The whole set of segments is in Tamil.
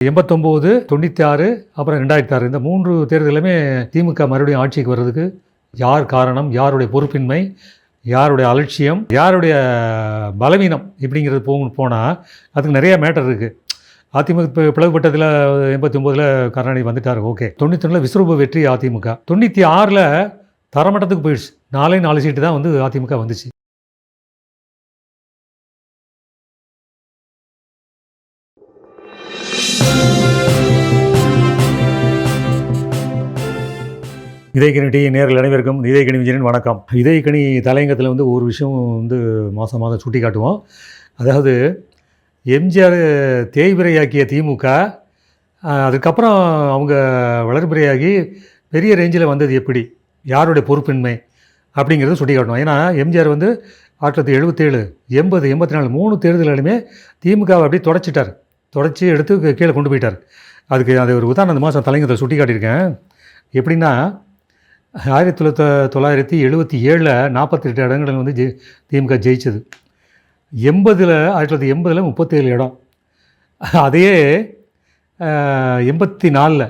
எண்பத்தொம்போது தொண்ணூற்றி ஆறு அப்புறம் ரெண்டாயிரத்தி ஆறு இந்த மூன்று தேர்தலுமே திமுக மறுபடியும் ஆட்சிக்கு வர்றதுக்கு யார் காரணம் யாருடைய பொறுப்பின்மை யாருடைய அலட்சியம் யாருடைய பலவீனம் இப்படிங்கிறது போ போனால் அதுக்கு நிறைய மேட்டர் இருக்குது அதிமுக இப்போ பிளவுபட்டதில் எண்பத்தி ஒம்போதில் கருணாநிதி வந்துட்டார் ஓகே. ஒன்றில் விஸ்வரூப வெற்றி அதிமுக. தொண்ணூற்றி ஆறில் தரமட்டத்துக்கு போயிடுச்சு. நாலே நாலு சீட்டு தான் வந்து அதிமுக வந்துச்சு. இதயக்கணி டி நேரில் அனைவருக்கும் இதயக்கணி விஜயன் வணக்கம். இதயக்கணி தலையங்கத்தில் வந்து ஒரு விஷயம் வந்து மாதம் மாதம் சுட்டி காட்டுவோம். அதாவது எம்ஜிஆர் தேய்பிரையாக்கிய திமுக அதுக்கப்புறம் அவங்க வளர்பிரையாகி பெரிய ரேஞ்சில் வந்தது எப்படி? யாருடைய பொறுப்பின்மை? அப்படிங்கிறத சுட்டி காட்டணும். ஏன்னா எம்ஜிஆர் வந்து ஆயிரத்தி தொள்ளாயிரத்தி எழுபத்தேழு எண்பது எண்பத்தி நாலு மூணு தேர்தலுமே திமுகவை அப்படியே தொடச்சிட்டார். தொடச்சி எடுத்து கீழே கொண்டு போயிட்டார். அதுக்கு அது ஒரு உதாரணம். இந்த மாதம் சுட்டி காட்டியிருக்கேன். எப்படின்னா ஆயிரத்தி தொள்ளாயிரத்தி தொள்ளாயிரத்தி எழுபத்தி ஏழில் நாற்பத்தெட்டு இடங்களில் வந்து ஜெய் திமுக ஜெயிச்சது. எண்பதில் ஆயிரத்தி தொள்ளாயிரத்தி எண்பதில் முப்பத்தேழு இடம். அதையே எண்பத்தி நாலில்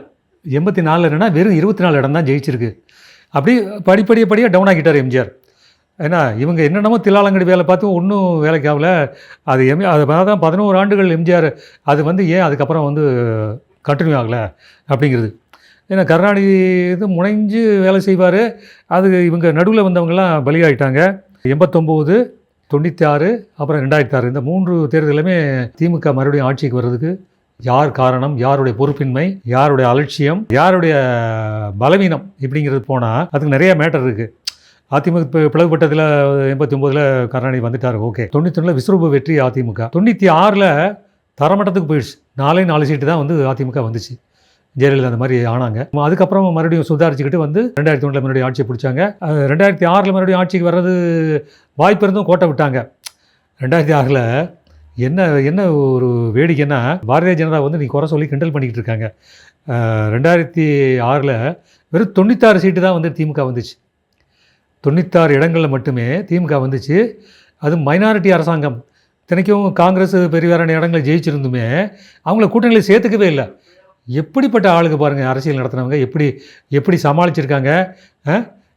எண்பத்தி நாலில் என்னென்னா வெறும் இருபத்தி நாலு இடம் தான் ஜெயிச்சிருக்கு. அப்படி படிப்படியே படியாக டவுன் ஆகிட்டார் எம்ஜிஆர். ஏன்னா இவங்க என்னென்னமோ தில்லாலங்கடி வேலை பார்த்து ஒன்றும் வேலைக்கு ஆகல. அது எம் அது தான் பதினோரு ஆண்டுகள் எம்ஜிஆர் அது வந்து ஏன் அதுக்கப்புறம் வந்து கண்டினியூ ஆகலை அப்படிங்கிறது. ஏன்னா கருணாநிதி இது முனைஞ்சு வேலை செய்வார். அது இவங்க நடுவில் வந்தவங்கலாம் பலியாயிட்டாங்க. எண்பத்தொம்போது தொண்ணூற்றி ஆறு அப்புறம் ரெண்டாயிரத்தி ஆறு இந்த மூன்று தேர்தலுமே திமுக மறுபடியும் ஆட்சிக்கு வர்றதுக்கு யார் காரணம் யாருடைய பொறுப்பின்மை யாருடைய அலட்சியம் யாருடைய பலவீனம் இப்படிங்கிறது போனால் அதுக்கு நிறைய மேட்டர் இருக்குது அதிமுக இப்போ பிளவுபட்டதில் எண்பத்தி ஒம்போதில் கருணாநிதி வந்துட்டார். ஓகே. தொண்ணூற்றி ஒன்றில் விஸ்வரூப வெற்றி அதிமுக. தொண்ணூற்றி ஆறில் தரமட்டத்துக்கு போயிடுச்சு. நாலே நாலு சீட்டு தான் வந்து அதிமுக வந்துச்சு. ஜெயலலிதா அந்த மாதிரி ஆனாங்க. அதுக்கப்புறம் மறுபடியும் சுதாரிச்சுக்கிட்டு வந்து ரெண்டாயிரத்தி ஒன்றில் மறுபடியும் ஆட்சியை பிடிச்சாங்க. ரெண்டாயிரத்தி ஆறில் மறுபடியும் ஆட்சிக்கு வர்றது வாய்ப்பு இருந்தும் கோட்டை விட்டாங்க. ரெண்டாயிரத்தி ஆறில் என்ன என்ன ஒரு வேடிக்கைன்னா பாரதிய ஜனதா வந்து நீ குறை சொல்லி கிண்டல் பண்ணிக்கிட்டு இருக்காங்க. ரெண்டாயிரத்தி ஆறில் வெறும் தொண்ணூத்தாறு சீட்டு தான் வந்து திமுக வந்துச்சு. தொண்ணூத்தாறு இடங்களில் மட்டுமே திமுக வந்துச்சு. அது மைனாரிட்டி அரசாங்கம். தினைக்கும் காங்கிரஸ் பெரியவரான இடங்களை ஜெயிச்சிருந்துமே அவங்கள கூட்டணியில் சேர்த்துக்கவே இல்லை. எப்படிப்பட்ட ஆளுங்க பாருங்கள் அரசியல் நடத்துனவங்க எப்படி எப்படி சமாளிச்சிருக்காங்க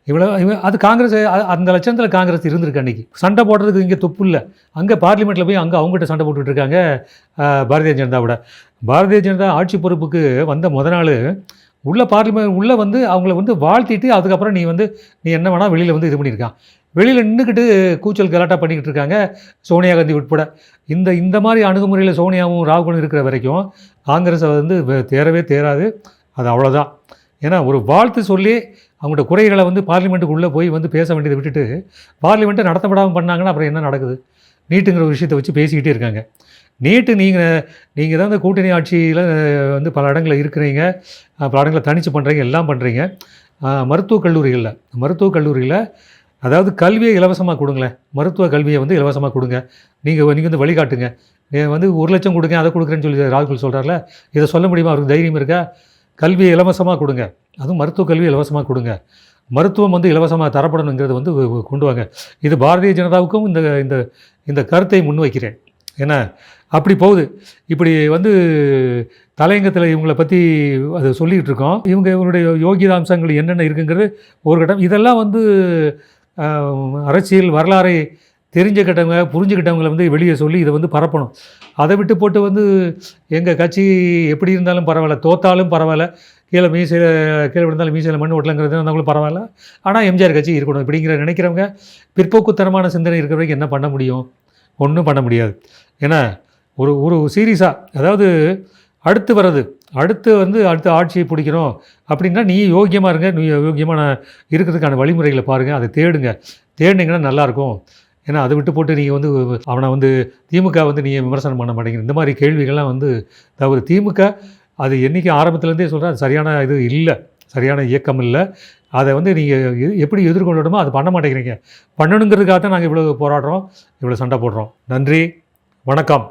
இவ்வளோ அது காங்கிரஸ் அந்த லட்சணத்தில் காங்கிரஸ் இருந்திருக்கு அன்றைக்கி சண்டை போடுறதுக்கு இங்கே தொப்பு இல்லை. அங்கே பார்லிமெண்ட்டில் போய் அங்கே அவங்ககிட்ட சண்டை போட்டுட்டு இருக்காங்க பாரதிய ஜனதாவோட. பாரதிய ஜனதா ஆட்சி பொறுப்புக்கு வந்த முத நாள் உள்ள பார்லிமெண்ட் உள்ளே வந்து அவங்கள வந்து வாழ்த்திட்டு அதுக்கப்புறம் நீ வந்து நீ என்ன வேணால் வெளியில் வந்து இது பண்ணியிருக்கான். வெளியில் நின்றுக்கிட்டு கூச்சல் கலாட்டா பண்ணிக்கிட்டு இருக்காங்க சோனியா காந்தி உட்பட. இந்த இந்த மாதிரி அணுகுமுறையில் சோனியாவும் ராகுலும் இருக்கிற வரைக்கும் காங்கிரஸை வந்து தேரவே தேராது அது அவ்வளோதான் ஏன்னா ஒரு வாழ்த்து சொல்லி அவங்களோட குறைகளை வந்து பார்லிமெண்ட்டுக்குள்ளே போய் வந்து பேச வேண்டியதை விட்டுட்டு பார்லிமெண்ட்டை நடத்தப்படாமல் பண்ணாங்கன்னா அப்புறம் என்ன நடக்குது? நீட்டுங்கிற ஒரு விஷயத்தை வச்சு பேசிக்கிட்டே இருக்காங்க. நீட்டு நீங்கள் நீங்கள் தான் இந்த கூட்டணி ஆட்சியில் வந்து பல இடங்களில் இருக்கிறீங்க. பல இடங்களில் தனிச்சு பண்ணுறீங்க எல்லாம் பண்ணுறீங்க மருத்துவக் கல்லூரிகளில் மருத்துவக் கல்லூரியில் அதாவது கல்வியை இலவசமாக கொடுங்களேன். மருத்துவ கல்வியை வந்து இலவசமாக கொடுங்க. நீங்கள் நீங்கள் வந்து வழிகாட்டுங்க. நீ வந்து ஒரு லட்சம் கொடுங்க அதை கொடுக்குறேன்னு சொல்லி ராகுல் சொல்கிறார்ல இதை சொல்ல முடியுமா? அவருக்கு தைரியம் இருக்கா? கல்வியை இலவசமாக கொடுங்க. அதுவும் மருத்துவ கல்வி இலவசமாக கொடுங்க. மருத்துவம் வந்து இலவசமாக தரப்படணுங்கிறது வந்து கொண்டு வாங்க. இது பாரதிய ஜனதாவுக்கும் இந்த இந்த இந்த கருத்தை முன்வைக்கிறேன். என்ன? அப்படி போகுது. இப்படி வந்து தலையங்கத்தில் இவங்களை பற்றி அதை சொல்லிகிட்டு இருக்கோம். இவங்க இவங்களுடைய யோகித அம்சங்கள் என்னென்ன இருக்குங்கிறது ஒரு கட்டம். இதெல்லாம் வந்து அரசியல் வரலாறை தெரிஞ்சுக்கிட்டவங்க புரிஞ்சுக்கிட்டவங்களை வந்து வெளியே சொல்லி இதை வந்து பரப்பணும். அதை விட்டு போட்டு வந்து எங்கள் கட்சி எப்படி இருந்தாலும் பரவாயில்ல தோத்தாலும் பரவாயில்ல கீழே மீசையில் கீழே விழுந்தாலும் மீசையில் மண் ஓட்டலங்கிறது இருந்தாலும் பரவாயில்ல. ஆனால் எம்ஜிஆர் கட்சி இருக்கணும். இப்படிங்கிற நினைக்கிறவங்க பிற்போக்குத்தனமான சிந்தனை இருக்கிற வரைக்கும் என்ன பண்ண முடியும்? ஒன்றும் பண்ண முடியாது. ஏன்னா ஒரு ஒரு சீரியஸாக அதாவது அடுத்து வர்றது அடுத்து வந்து அடுத்த ஆட்சியை பிடிக்கணும் அப்படின்னா நீ யோக்கியமாக இருங்க நீ யோக்கியமான இருக்கிறதுக்கான வழிமுறைகளை பாருங்கள் அதை தேடுங்க. தேடினீங்கன்னா நல்லாயிருக்கும். ஏன்னா அதை விட்டு போட்டு நீங்கள் வந்து அவனை வந்து திமுக வந்து நீங்கள் விமர்சனம் பண்ண மாட்டேங்கிற இந்த மாதிரி கேள்விகள்லாம் வந்து தவறு. திமுக அது என்றைக்கு ஆரம்பத்துலேருந்தே சொல்கிறேன் அது சரியான இது இல்லை. சரியான இயக்கம் இல்லை. அதை வந்து நீங்கள் எப்படி எதிர்கொள்ளணுமோ அது பண்ண மாட்டேங்கிறீங்க. பண்ணணுங்கிறதுக்காக தான் நாங்கள் இவ்வளோ போராடுறோம் இவ்வளோ சண்டை போடுறோம். நன்றி வணக்கம்.